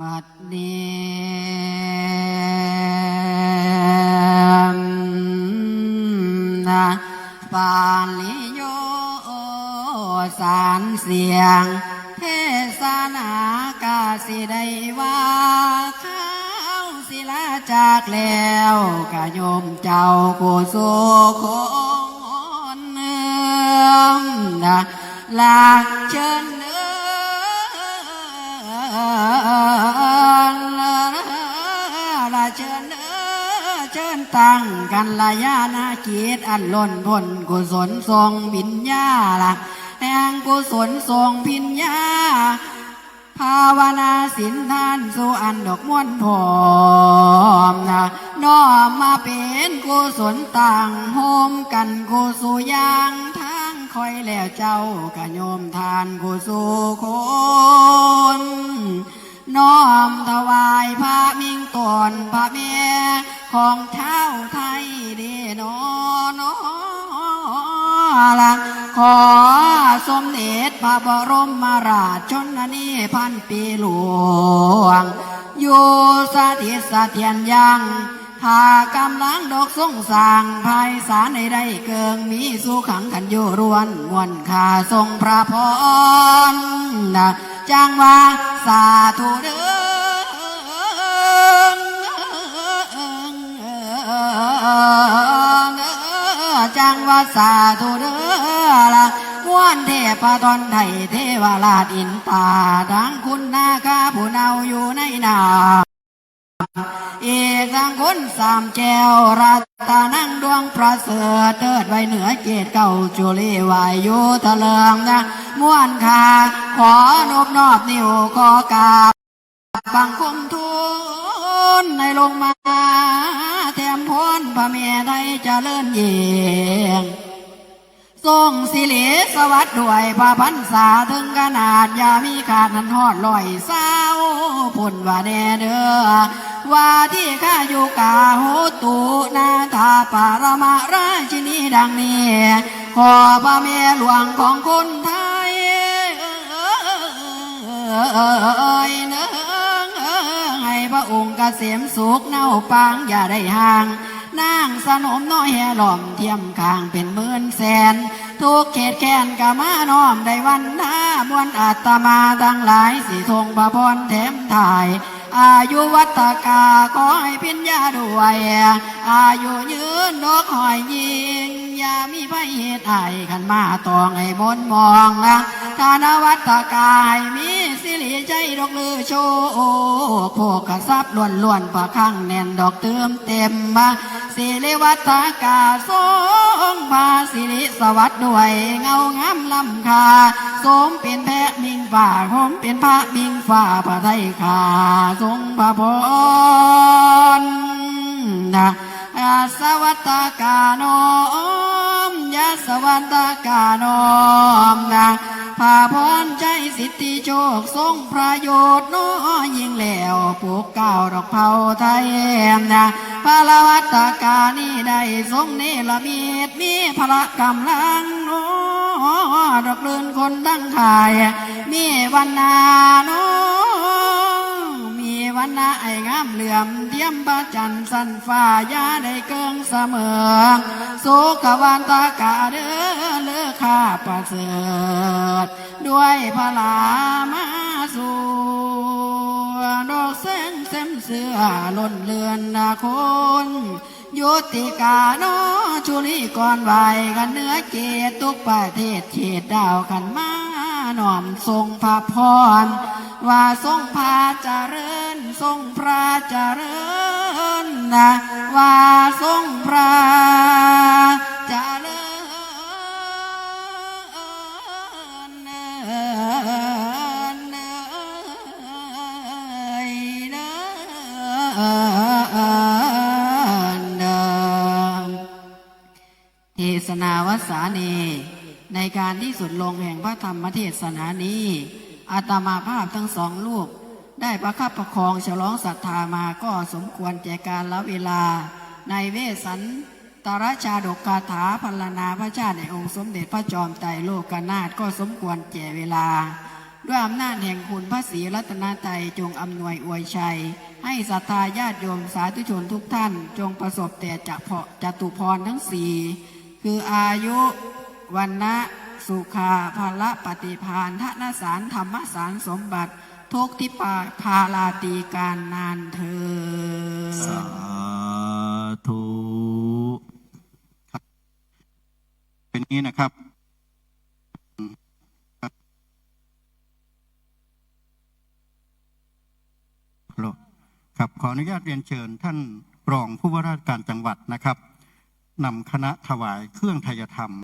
บัดเนี้นะปาลิโยสารเสียง เทศนากาสิได้ว่าข้าวศิลาจากแล้วกะโยมเจ้าโกโซโคงเนืองนะลาเชิญ เชิญเนื้อเชิญตั้งกันละยานากีตอันล้นพ้นกุศลทรงวิญญาละแห่งกุศลทรงพิญญา ภาวนาสินทานสู่อันดอกม้วนผอมนะน้อมมาเป็นกุศลต่างโฮมกันกุสุยางทางคอยแล้วเจ้ากะโยมทานกุสุคน น้อมถวายพระมิงตนพระเมของเท้าไทยเดนอนอละขอสมเด็จพระบรมมาราชชนนีพันปีหลวง อยู่สถิตสะเทียนยังหากำลังดอกสงสางภายสารในได้เกิงมีสู้ขังขันอยู่รวนมวนขาทรงพระพรนะ จังว่าสาธุเด้อจังว่าสาธุเด้อละม้วนเทพตอนไทยเทวราชอินตาดังคุณนาคาผู้เนาอยู่ในนาเอกสังคุณสามแกวรัตนังดวงประเสริฐเติดไว้เหนือเกตเก่าจุลีวายโยทะเลิงนะ ม้วนคาขอนบนอบนิ้วขอกราบบังคมทุนในลงมาแถมพ้นพระเมียไทยเจริญเยียงทรงสิริสวัสดด้วยพระพันษาถึงขนาดอยามีขาดนันหอดลอยเศร้าพุ่นว่าแน่เด้อว่าที่ข้าอยู่กาโหตูนาถาปารมาราชินีดังนี้ขอพระเมียหลวงของคนไทย ยเนื้อให้พระองค์เกษมสุขเน่าปางอย่าได้ห่างนางสนมน้อยแห่หล่อมเทียมข้างเป็นหมื่นแสน ทุกเขตแค้นกะมาน้อมได้วันหน้ามวลอาตมาทั้งหลายสิทงพระพรแถมถ่าย อายุวัตกาขอให้พิญญาด้วย อายุยืนดอกหอยยิง ยามีไฟเหตุไอขันมาตองให้มนมองนะธานวัตกายมีสิริใจดอกลือโชคโภกทรัพย์ล้วนล้วนประคังแน่นดอกเติมเต็มมาสิริวัตกาทรงพาสิริสวัสดด้วยเงางามลำคาสมเป็นแพะมิงฝ่าผมเป็นพระมิงฝ่าพระไทยขาทรงพระพรนะยาสวัตกาโน สวัตกาโนมนะพาพรใจสิทธิโชคทรงประโยชน์น้อยิ่งแล้วปลูกเก้าดอกเผาไทยนะพระละวัตกานี้ได้ทรงเนรมิตมีพละกำลังน้อดอกเลื่นคนตั้งขาย มีวันนาโนมีวันนาไอ้งามเหลื่อม ทียมพระจันสันฟ้ายาได้เกิงเสมอสุขวันตากาเด้อเลือข้าประเสริฐด้วยพลามาสูดอกแสงเส้มเสือล้นเลือนนาคนยุติกาโนชุลีก่อนไหวกันเนื้อเกตทุกประเทศเขตดาวขันมา หน่อมทรงพระพร ว่าทรงพระเจริญทรงพระเจริญนะว่าทรงพระเจริญเทศนาวสานี ในการที่สุดลงแห่งพระธรรมเทศนานี้อาตมาภาพทั้งสองลูกได้ประคับประคองฉลองศรัทธามาก็สมควรแก่การละเวลา ในเวสันตรชาดกคาถาพัลนาพระชาติในองค์สมเด็จพระจอมไตรโลกนาถก็สมควรแก่เวลา ด้วยอำนาจแห่งคุณพระศรีรัตนตรยจงอำนวยอวยชัย ให้ศรัทธาญาติโยมสาธุชนทุกท่าน จงประสบแต่จะเพาะจตุพรทั้งสี่คืออายุ วันนะสุขาภาละปฏิพานทนสารธรรมสารสมบัติ ทุกทิปาพาลาตีการนานเธอสาธุเป็นนี้นะครับครับขออนุญาตเรียนเชิญท่านรองผู้ว่าราชการจังหวัดนะครับนำคณะถวายเครื่องไทยธรรม